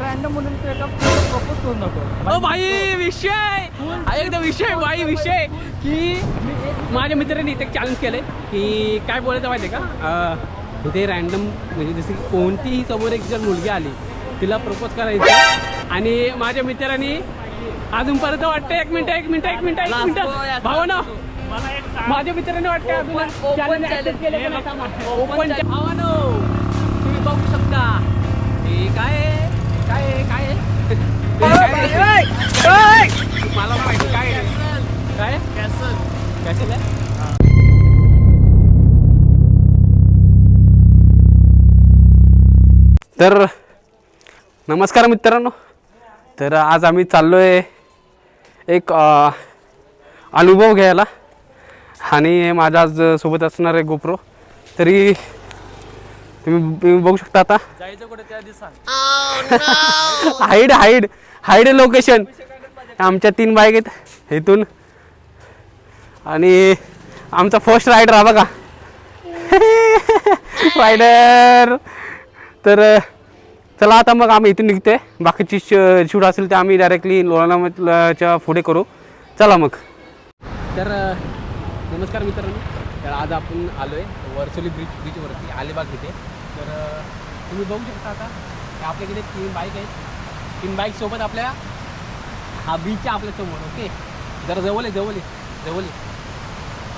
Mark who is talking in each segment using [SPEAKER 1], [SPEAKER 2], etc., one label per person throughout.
[SPEAKER 1] Random मुलीला तू एका propose करू नको
[SPEAKER 2] ओ भाई विषय! हा एकदा विषय भाई विषय. की माझ्या मित्राने इथे चॅलेंज केलंय की काय बोलायचं माहिती का? इथे रॅन्डम म्हणजे जसं की कोणतीही समोर एक जर मुलगी आली तिला प्रपोज करायचं आणि माझ्या मित्राने अजूनपर्यंत वाटतं एक मिनिट एक मिनिट एक मिनिट एक मिनिट. भावना माझ्या मित्राने वाटतं अजून challenge. मला माहिती काय काय कॅसल कॅसल आहे तर नमस्कार मित्रांनो. तर आज आम्ही चाललो आहे एक अनुभव घ्यायला. आणि माझा आज सोबत असणार आहे गोप्रो. तरी तुम्ही तुम्ही बघू शकता आता.
[SPEAKER 1] जायचं कुठे त्या दिवसात
[SPEAKER 2] हाईड हाईड हाईड लोकेशन. आमच्या तीन बाईक आहेत इथून. आणि आमचा फर्स्ट रायडर हा बघा. रायडर तर चला आता मग आम्ही इथून निघतोय. बाकीची शूट असेल ते आम्ही डायरेक्टली लोणावळ्याच्या पुढे करू. चला मग. तर नमस्कार मित्रांनो. तर आज आपण आलो आहे वर्सोली ब्रिज ब्रिजवरती अलिबाग इथे. तर तुम्ही बघू शकता आता की आपल्याकडे तीन बाईक आहेत. तीन बाईकसोबत आपल्या हा बीच आहे आपल्यासमोर ओके जरा जवळ आहे जवळ आहे जवळ आहे.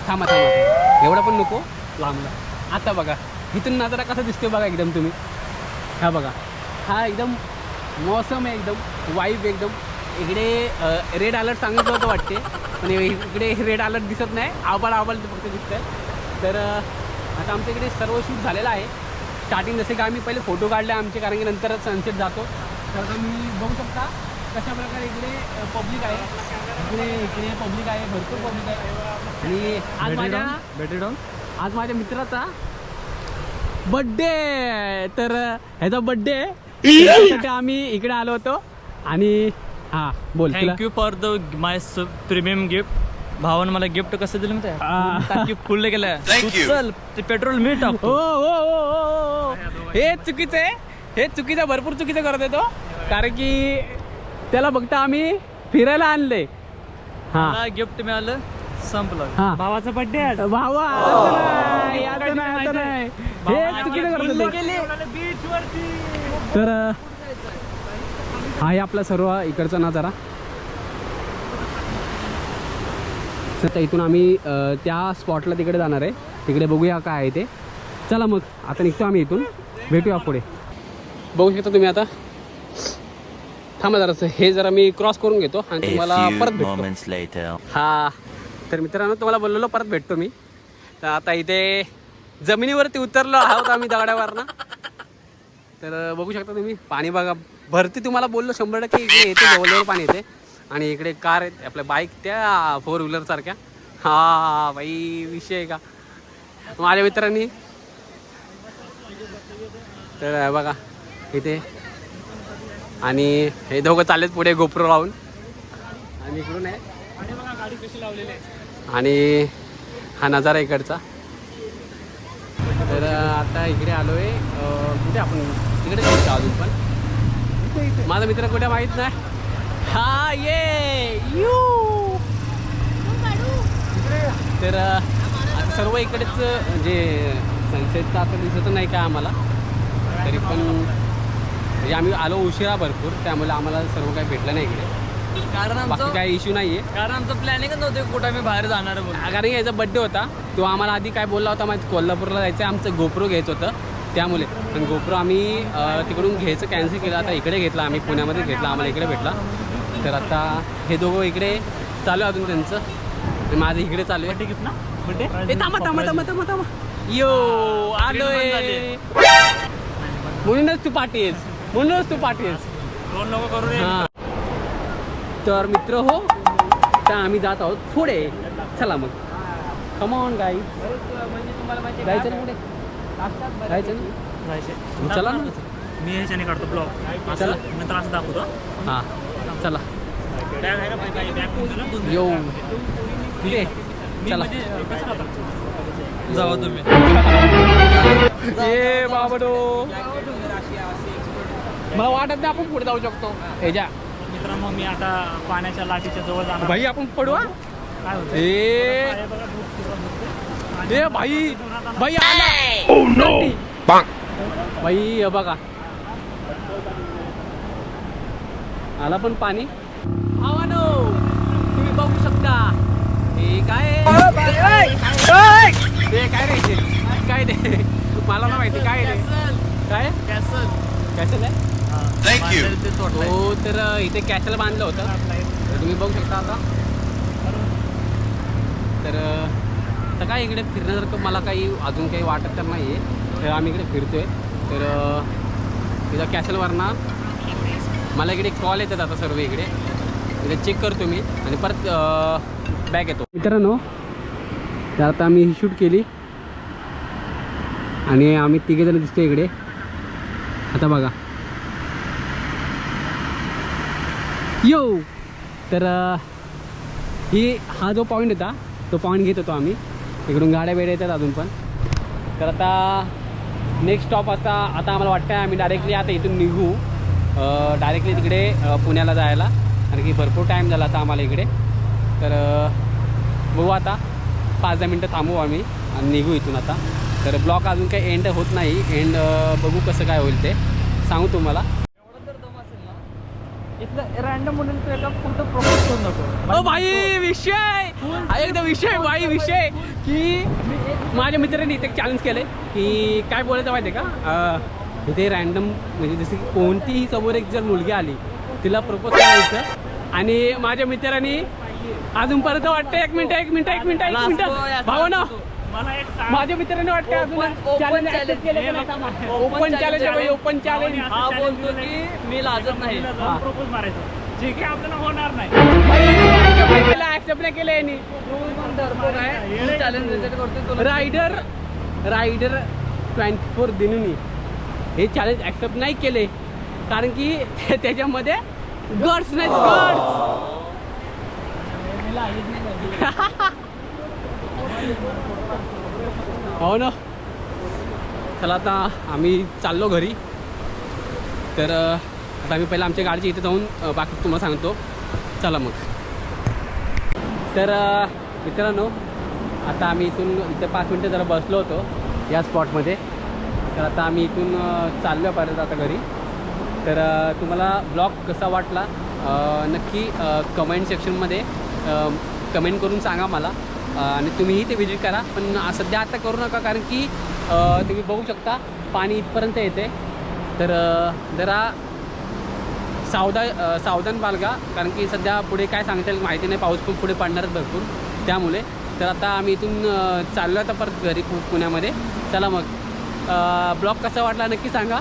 [SPEAKER 2] थांबा थांबा एवढा पण नको लांबला. आता बघा इथून नजारा कसा दिसतो बघा एकदम तुम्ही. हा बघा हा एकदम मौसम आहे एकदम वाईब एकदम. इकडे रेड अलर्ट सांगितलं होतं वाटते पण इकडे रेड अलर्ट दिसत नाही. आबाळ आबाळ फक्त आहे तर आता आमच्या इकडे सर्व शूट झालेलं आहे. स्टार्टिंग जसे की आम्ही पहिले फोटो काढले आमचे कारण की नंतरच सनसेट जातो. तर तुम्ही बघू शकता कशा प्रकारे इकडे पब्लिक आहे. इकडे इकडे पब्लिक आहे भरपूर पब्लिक आहे. आणि आज माझ्या
[SPEAKER 1] बॅटरी डाऊन
[SPEAKER 2] आज माझ्या मित्राचा बड्डे तर ह्याचा बड्डे त्यासाठी आम्ही इकडे आलो होतो. आणि हा बोल
[SPEAKER 1] thank you for the my premium gift भावानं मला गिफ्ट कसं दिलं. माहिती फुल केलं तू चल ते पेट्रोल मी
[SPEAKER 2] हो
[SPEAKER 1] टाकतो
[SPEAKER 2] हो हो हो, चुकीचं आहे. हे चुकीचं भरपूर चुकीचं करत येतो कारण की त्याला फक्त आम्ही फिरायला आणले. हा.
[SPEAKER 1] मला गिफ्ट मिळालं संपलं.
[SPEAKER 2] हा.
[SPEAKER 1] भावाचा बर्थडे
[SPEAKER 2] भावा. हे. चुकीचं करत येतो तर हा आपला सर्व इकडचा नजारा तर इथून आम्ही त्या स्पॉटला तिकडे जाणार आहे. तिकडे बघूया काय आहे ते. चला मग आता निघतो आम्ही इथून. भेटूया पुढे. बघू शकता तुम्ही आता. थांबा जरासं हे जरा मी क्रॉस करून घेतो आणि तुम्हाला परत भेटतो. हा. तर मित्रांनो तुम्हाला बोललेलो परत भेटतो मी. तर आता इथे जमिनीवरती उतरलो आहोत आम्ही दगडावरनं. तर बघू शकता तुम्ही पाणी बघा. भरती तुम्हाला बोललो शंभर टक्के इकडे येते जवळजवळ पाणी येते. आणि इकडे कार आहेत आपल्या बाईक त्या फोर व्हीलरसारख्या हा बाई विषय आहे का? माझ्या मित्रांनी. तर बघा इथे. आणि हे दोघं चाललेत पुढे गोप्रो लावून. आणि इकडून आहे. आणि हा नजारा इकडचा. तर आता इकडे आलो आहे कुठे आपण? तिकडे अजून पण. माझा मित्र कुठे माहीत नाही. हा ये यू. तर आता सर्व इकडेच म्हणजे सनसेटचं आता दिसत नाही का आम्हाला? तरी पण म्हणजे आम्ही आलो उशिरा भरपूर त्यामुळे आम्हाला सर्व काही भेटलं नाही इकडे.
[SPEAKER 1] कारण
[SPEAKER 2] बाकी
[SPEAKER 1] आमचं
[SPEAKER 2] काही इश्यू नाही आहे
[SPEAKER 1] कारण आमचं प्लॅनिंगच नव्हतं कुठं आम्ही बाहेर जाणार म्हणून.
[SPEAKER 2] कारण याचा बड्डे होता. तो आम्हाला आधी काय बोलला होता माहिती? कोल्हापूरला जायचं आमचं गोप्रो घ्यायचं होतं. त्यामुळे. पण गोप्रो आम्ही अं, तिकडून घ्यायचं कॅन्सल केलं. आता इकडे घेतला आम्ही पुण्यामध्ये घेतला आम्हाला इकडे भेटला. तर आता हे दोघं इकडे चालू आहे अजून त्यांचं. माझं इकडे चालू आहे.
[SPEAKER 1] ना? बर्थडे
[SPEAKER 2] थांबा थांबा थांबा थांबा थांबा. यो आलोय. म्हणूनच तू पाठी आहेस. म्हणूनच तू पाठी आहेस.
[SPEAKER 1] दोन लोक करू
[SPEAKER 2] हा. तर मित्र हो तर आम्ही जात आहोत पुढे. चला मग. कमॉन गाई जायचं ना पुढे? जायचं ना? चला ना.
[SPEAKER 1] मी ह्याच्याने काढतो ब्लॉग.
[SPEAKER 2] चला.
[SPEAKER 1] नंतर असं दाखवतो.
[SPEAKER 2] हां. चला.
[SPEAKER 1] बॅग आहे का बाई, बॅग कोणतं ना? दोन-
[SPEAKER 2] यो कुठे
[SPEAKER 1] मी
[SPEAKER 2] चला
[SPEAKER 1] म्हणजे? जावा तुम्ही
[SPEAKER 2] ए बाबडो मला वाटत नाही आपण पुढे जाऊ शकतो. ह्याच्या
[SPEAKER 1] मित्रांनो मी आता पाण्याच्या लाटीच्या जवळ जाणार
[SPEAKER 2] भाई आपण पडू हा?
[SPEAKER 1] काय होतं
[SPEAKER 2] ए. भाई. भाई आला. भाई हे बघा. आला पण पाणी? शकता हे काय? ते काय रे? काय ते मला ना माहिती काय ते? काय
[SPEAKER 1] कॅसल.
[SPEAKER 2] कॅसल आहे
[SPEAKER 1] हा.
[SPEAKER 3] Thank you.
[SPEAKER 1] बांधलेलं ते तोडलंय.
[SPEAKER 2] तर इथे कॅसल बांधलं होतं तर तुम्ही बघू शकता आता तर आता काय इकडे फिरण्यासारखं मला काही अजून काही वाटत तर नाही आहे तर आम्ही इकडे फिरतोय तर तिथं कॅसलवरना मला इकडे कॉल येतात आता सर्व इकडे म्हणजे चेक करतो मी आणि परत बॅग येतो. मित्रांनो तर आता आम्ही ही शूट केली. आणि आम्ही तिघे जण दिसतो इकडे. आता बघा. यो तर ही हा जो पॉईंट होता तो पॉईंट घेत होतो आम्ही. इकडून गाड्या वेड्या येतात अजून पण. तर आता नेक्स्ट स्टॉप असता आता आम्हाला वाटतं आम्ही डायरेक्टली आता इथून निघू. डायरेक्टली तिकडे पुण्याला जायला. कारण की भरपूर टाईम झाला आता आम्हाला इकडे. तर बघू आता. पाच दहा मिनटं थांबू आम्ही आणि निघू इथून आता. तर ब्लॉक अजून काही एंड होत नाही. एंड बघू कसं काय होईल ते. सांगू तुम्हाला.
[SPEAKER 1] इथलं रॅन्डम म्हणून तू एका पुढचं प्रोपोज करू नको.
[SPEAKER 2] ओ भाई विषय! एकदा विषय भाई विषय! की माझ्या मित्राने इथे चॅलेंज केलंय की काय बोलायचं माहिती आहे का इथे रॅन्डम म्हणजे जसं की कोणतीही समोर एक जर मुलगी आली तिला प्रपोज करायचं. आणि माझ्या मित्राने अजूनपर्यंत वाटतं एक मिनिट एक मिनिट एक मिनिट एक मिनिट. भावना
[SPEAKER 1] मला एक सांग.
[SPEAKER 2] माझ्या मित्राने वाटतं अजून. ओपन चॅलेंज ओपन चॅलेंज
[SPEAKER 1] हा बोलतो की मी लाजत नाही.
[SPEAKER 2] हा.
[SPEAKER 1] प्रपोज मारायचं. जे की आपल्याला होणार नाही.
[SPEAKER 2] केलं ऍक्सेप्ट नाही केलं यांनी. रायडर रायडर ट्वेंटी फोर दिनुनी. हे चॅलेंज ॲक्सेप्ट नाही केले. कारण की त्याच्यामध्ये गड्स नाहीत गड्स हो ना. चला आता आम्ही चाललो घरी. तर आता आम्ही पहिला आमच्या गाडीच्या इथे जाऊन बाकी तुम्हाला सांगतो. चला मग. तर मित्रांनो आता आम्ही इथून इथे पाच मिनटं जरा बसलो होतो या स्पॉटमध्ये तर आता आम्ही इथून चाललो परत आता घरी. तर तुम्हाला ब्लॉग कसा वाटला नक्की कमेंट सेक्शनमध्ये कमेंट करून सांगा मला. आणि तुम्हीही ते विजिट करा. पण सध्या आता करू नका कारण की तुम्ही बघू शकता पाणी इथपर्यंत येते. तर जरा सावधा सावधान बालगा कारण की सध्या पुढे काय सांगता येईल माहिती नाही. पाऊस पण पुढे पडणारच भरपूर. त्यामुळे तर आता आम्ही इथून चाललो आता परत घरी पुण्यामध्ये. चला मग. ब्लॉग कसा वाटला नक्की सांगा.